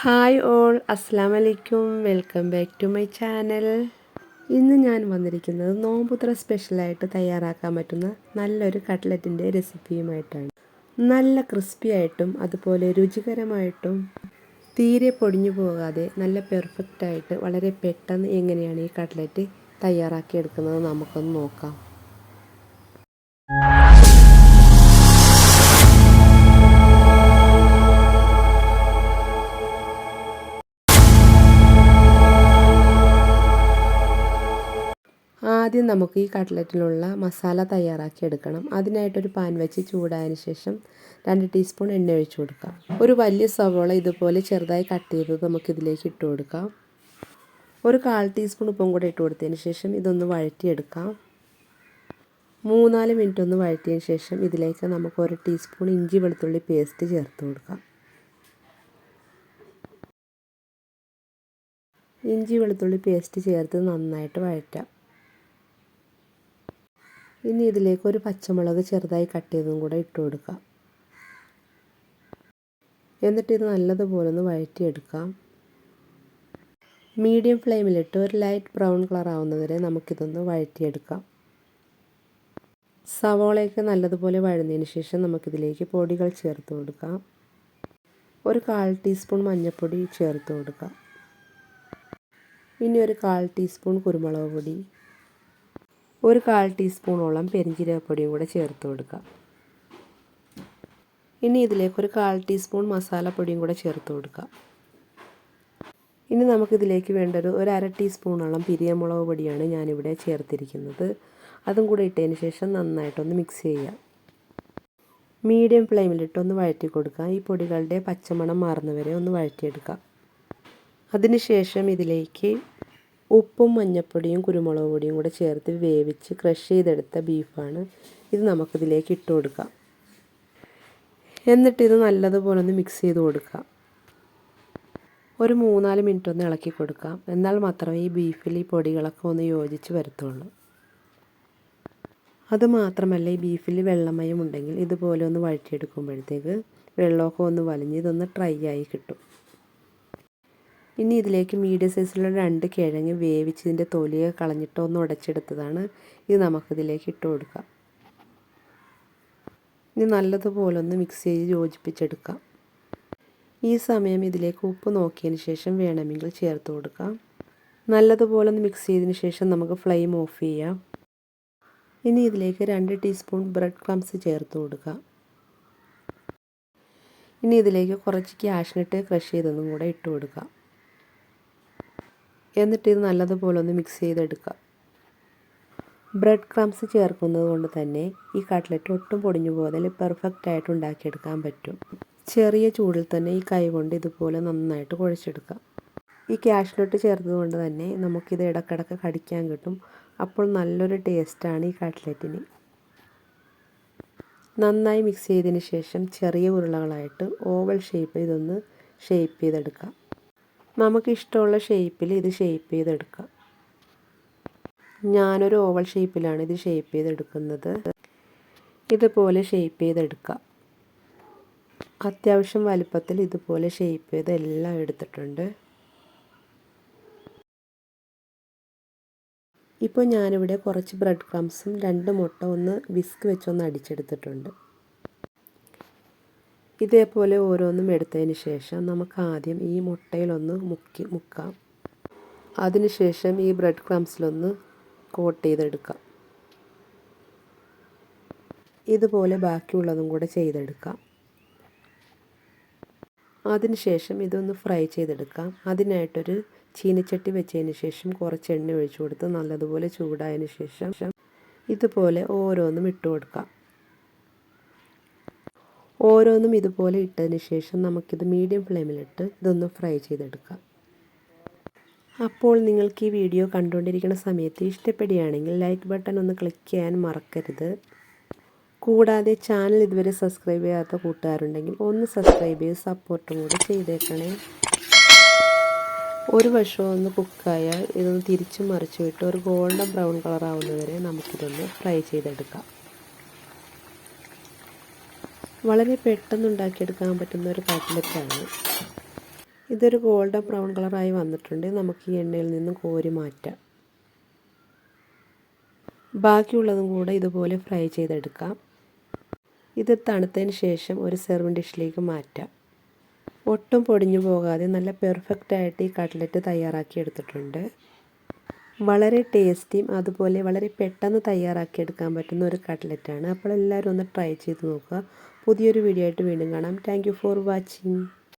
Hi all അസ്സാം വലൈക്കും welcome back to my channel. ഇന്ന് ഞാൻ വന്നിരിക്കുന്നത് നോമ്പുത്ര സ്പെഷ്യലായിട്ട് തയ്യാറാക്കാൻ പറ്റുന്ന നല്ലൊരു കട്ട്ലറ്റിന്റെ റെസിപ്പിയുമായിട്ടാണ്. നല്ല ക്രിസ്പി ആയിട്ടും അതുപോലെ രുചികരമായിട്ടും തീരെ പൊടിഞ്ഞു പോകാതെ നല്ല പെർഫെക്റ്റായിട്ട് വളരെ പെട്ടെന്ന് എങ്ങനെയാണ് ഈ കട്ട്ലറ്റ് തയ്യാറാക്കിയെടുക്കുന്നത് നമുക്കൊന്ന് നോക്കാം. ആദ്യം നമുക്ക് ഈ കട്ട്ലറ്റിനുള്ള മസാല തയ്യാറാക്കി എടുക്കണം. അതിനായിട്ടൊരു പാൻ വെച്ച് ചൂടായതിന് ശേഷം രണ്ട് ടീസ്പൂൺ എണ്ണ ഒഴിച്ചു കൊടുക്കാം. ഒരു വലിയ സവോള ഇതുപോലെ ചെറുതായി കട്ട് ചെയ്തത് നമുക്കിതിലേക്ക് ഇട്ട് കൊടുക്കാം. ഒരു കാൽ ടീസ്പൂൺ ഉപ്പും കൂടെ ഇട്ട് കൊടുത്തതിന് ശേഷം ഇതൊന്ന് വഴറ്റിയെടുക്കാം. മൂന്നാൽ മിനിറ്റ് ഒന്ന് വഴറ്റിയതിന് ശേഷം ഇതിലേക്ക് നമുക്ക് ഒരു ടീസ്പൂൺ ഇഞ്ചി വെളുത്തുള്ളി പേസ്റ്റ് ചേർത്ത് കൊടുക്കാം. ഇഞ്ചി വെളുത്തുള്ളി പേസ്റ്റ് ചേർത്ത് നന്നായിട്ട് വഴറ്റാം. ഇനി ഇതിലേക്ക് ഒരു പച്ചമുളക് ചെറുതായി കട്ട് ചെയ്തതും കൂടെ ഇട്ട് കൊടുക്കാം. എന്നിട്ട് ഇത് നല്ലതുപോലെ ഒന്ന് വഴറ്റിയെടുക്കാം. മീഡിയം ഫ്ലെയിമിലിട്ട് ഒരു ലൈറ്റ് ബ്രൗൺ കളർ ആവുന്നതുവരെ നമുക്കിതൊന്ന് വഴറ്റിയെടുക്കാം. സവോളയൊക്കെ നല്ലതുപോലെ വഴന്നതിന് ശേഷം നമുക്കിതിലേക്ക് പൊടികൾ ചേർത്ത് കൊടുക്കാം. ഒരു കാൽ ടീസ്പൂൺ മഞ്ഞൾപ്പൊടി ചേർത്ത് കൊടുക്കാം. ഇനി ഒരു കാൽ ടീസ്പൂൺ കുരുമുളക് പൊടി ഒരു കാൽ ടീസ്പൂണോളം പെരിഞ്ചീരകപ്പൊടിയും കൂടെ ചേർത്ത് കൊടുക്കുക ഇനി ഇതിലേക്ക് ഒരു കാൽ ടീസ്പൂൺ മസാലപ്പൊടിയും കൂടെ ചേർത്ത് കൊടുക്കുക ഇനി നമുക്കിതിലേക്ക് വേണ്ട ഒരു അര ടീസ്പൂണോളം പിരിയമുളക് പൊടിയാണ് ഞാനിവിടെ ചേർത്തിരിക്കുന്നത്. അതും കൂടെ ഇട്ടതിന് ശേഷം നന്നായിട്ടൊന്ന് മിക്സ് ചെയ്യുക മീഡിയം ഫ്ലെയിമിലിട്ടൊന്ന് വഴറ്റി കൊടുക്കുക ഈ പൊടികളുടെ പച്ചമണം മാറുന്നവരെ ഒന്ന് വഴറ്റിയെടുക്കുക അതിനുശേഷം ഇതിലേക്ക് ഉപ്പും മഞ്ഞൾപ്പൊടിയും കുരുമുളക് പൊടിയും കൂടെ ചേർത്ത് വേവിച്ച് ക്രഷ് ചെയ്തെടുത്ത ബീഫാണ്. ഇത് നമുക്കിതിലേക്ക് ഇട്ട് കൊടുക്കാം. എന്നിട്ട് ഇത് നല്ലതുപോലെ ഒന്ന് മിക്സ് ചെയ്ത് കൊടുക്കാം. ഒരു മൂന്നാൽ മിനിറ്റ് ഒന്ന് ഇളക്കി കൊടുക്കാം. എന്നാൽ മാത്രമേ ഈ ബീഫിൽ ഈ പൊടികളൊക്കെ ഒന്ന് യോജിച്ച് വരത്തുള്ളൂ. അതുമാത്രമല്ല ഈ ബീഫിൽ വെള്ളമയം ഉണ്ടെങ്കിൽ ഇതുപോലെ ഒന്ന് വഴറ്റിയെടുക്കുമ്പോഴത്തേക്ക് വെള്ളമൊക്കെ ഒന്ന് വലിഞ്ഞ് ഇതൊന്ന് ഡ്രൈ ആയി കിട്ടും. ഇനി ഇതിലേക്ക് മീഡിയം സൈസിലുള്ള രണ്ട് കിഴങ്ങ് വേവിച്ച് ഇതിന്റെ തൊലിയൊക്കെ കളഞ്ഞിട്ട് ഒന്ന് ഉടച്ചെടുത്തതാണ്. ഇത് നമുക്കിതിലേക്ക് ഇട്ട് കൊടുക്കാം. ഇനി നല്ലതുപോലെ ഒന്ന് മിക്സ് ചെയ്ത് യോജിപ്പിച്ചെടുക്കാം. ഈ സമയം ഇതിലേക്ക് ഉപ്പ് നോക്കിയതിന് ശേഷം വേണമെങ്കിൽ ചേർത്ത് കൊടുക്കാം. നല്ലതുപോലെ ഒന്ന് മിക്സ് ചെയ്തതിന് ശേഷം നമുക്ക് ഫ്ലെയിം ഓഫ് ചെയ്യാം. ഇനി ഇതിലേക്ക് രണ്ട് ടീസ്പൂൺ ബ്രെഡ് ക്രംസ് ചേർത്ത് കൊടുക്കാം. ഇനി ഇതിലേക്ക് കുറച്ച് ക്യാഷ്നട്ട് ക്രഷ് ചെയ്തതും കൂടെ ഇട്ട് കൊടുക്കാം. എന്നിട്ട് ഇത് നല്ലതുപോലെ ഒന്ന് മിക്സ് ചെയ്തെടുക്കുക. ബ്രെഡ് ക്രംസ് ചേർക്കുന്നത് കൊണ്ട് തന്നെ ഈ കട്ട്ലറ്റ് ഒട്ടും പൊടിഞ്ഞു പോകാതെ പെർഫെക്റ്റ് ആയിട്ട് ഉണ്ടാക്കിയെടുക്കാൻ പറ്റും. ചെറിയ ചൂടിൽ തന്നെ ഈ കൈ കൊണ്ട് ഇതുപോലെ നന്നായിട്ട് കുഴച്ചെടുക്കാം ഈ ക്യാഷ്നട്ട് ചേർത്തത് കൊണ്ട് തന്നെ നമുക്കിത് ഇടക്കിടക്ക് കടിക്കാൻ കിട്ടും. അപ്പോൾ നല്ലൊരു ടേസ്റ്റാണ് ഈ കട്ട്ലറ്റിന് നന്നായി മിക്സ് ചെയ്തതിന് ശേഷം ചെറിയ ഉരുളകളായിട്ട് ഓവൽ ഷേപ്പ് ഇതൊന്ന് ഷേപ്പ് ചെയ്തെടുക്കാം നമുക്കിഷ്ടമുള്ള ഷേപ്പിൽ ഇത് ഷേപ്പ് ചെയ്തെടുക്കാം. ഞാനൊരു ഓവൽ ഷേപ്പിലാണ് ഇത് ഷേപ്പ് ചെയ്തെടുക്കുന്നത്. ഇതുപോലെ ഷേപ്പ് ചെയ്തെടുക്കാം. അത്യാവശ്യം വലുപ്പത്തിൽ ഇതുപോലെ ഷേപ്പ് ചെയ്ത് എല്ലാം എടുത്തിട്ടുണ്ട്. ഇപ്പോൾ ഞാനിവിടെ കുറച്ച് ബ്രെഡ് ക്രംസും രണ്ട് മുട്ട ഒന്ന് വിസ്ക് വെച്ചൊന്ന് അടിച്ചെടുത്തിട്ടുണ്ട്. ഇതേപോലെ ഓരോന്നും എടുത്തതിന് ശേഷം നമുക്ക് ആദ്യം ഈ മുട്ടയിലൊന്ന് മുക്കി മുക്കാം. അതിനുശേഷം ഈ ബ്രെഡ് ക്രംസിലൊന്ന് കോട്ട് ചെയ്തെടുക്കാം. ഇതുപോലെ ബാക്കിയുള്ളതും കൂടെ ചെയ്തെടുക്കാം. അതിനുശേഷം ഇതൊന്ന് ഫ്രൈ ചെയ്തെടുക്കാം. അതിനായിട്ടൊരു ചീനിച്ചട്ടി വെച്ചതിന് ശേഷം കുറച്ച് എണ്ണ ഒഴിച്ചു കൊടുത്ത് നല്ലതുപോലെ ചൂടായതിന് ശേഷം ഇതുപോലെ ഓരോന്നും ഇട്ട് കൊടുക്കാം ഓരോന്നും ഇതുപോലെ ഇട്ടതിന് ശേഷം നമുക്കിത് മീഡിയം ഫ്ലെയിമിലിട്ട് ഇതൊന്ന് ഫ്രൈ ചെയ്തെടുക്കാം. അപ്പോൾ നിങ്ങൾക്ക് ഈ വീഡിയോ കണ്ടുകൊണ്ടിരിക്കുന്ന സമയത്ത് ഇഷ്ടപ്പെടുകയാണെങ്കിൽ ലൈക്ക് ബട്ടൺ ഒന്ന് ക്ലിക്ക് ചെയ്യാൻ മറക്കരുത്. കൂടാതെ ചാനൽ ഇതുവരെ സബ്സ്ക്രൈബ് ചെയ്യാത്ത കൂട്ടുകാരുണ്ടെങ്കിൽ ഒന്ന് സബ്സ്ക്രൈബ് ചെയ്ത് സപ്പോർട്ടും കൂടി ചെയ്തേക്കണേ. ഒരു വശം ഒന്ന് കുക്കായാൽ ഇതൊന്ന് തിരിച്ചും മറിച്ചു വിട്ട് ഒരു ഗോൾഡൻ ബ്രൗൺ കളർ ആവുന്നതുവരെ നമുക്കിതൊന്ന് ഫ്രൈ ചെയ്തെടുക്കാം. വളരെ പെട്ടെന്ന് ഉണ്ടാക്കിയെടുക്കാൻ പറ്റുന്ന ഒരു കട്ട്ലറ്റാണ് ഇതൊരു ഗോൾഡൻ ബ്രൗൺ കളറായി വന്നിട്ടുണ്ട്. നമുക്ക് ഈ എണ്ണയിൽ നിന്ന് കോരി മാറ്റാം. ബാക്കിയുള്ളതും കൂടെ ഇതുപോലെ ഫ്രൈ ചെയ്തെടുക്കാം. ഇത് തണുത്തതിന് ശേഷം ഒരു സെർവിങ് ഡിഷിലേക്ക് മാറ്റാം. ഒട്ടും പൊടിഞ്ഞു പോകാതെ നല്ല പെർഫെക്റ്റായിട്ട് ഈ കട്ട്ലറ്റ് തയ്യാറാക്കി എടുത്തിട്ടുണ്ട്. വളരെ ടേസ്റ്റിയും അതുപോലെ വളരെ പെട്ടെന്ന് തയ്യാറാക്കിയെടുക്കാൻ പറ്റുന്ന ഒരു കട്ട്ലറ്റാണ് അപ്പോൾ എല്ലാവരും ഒന്ന് ട്രൈ ചെയ്ത് നോക്കുക. പുതിയൊരു വീഡിയോ ആയിട്ട് വീണ്ടും കാണാം. Thank for watching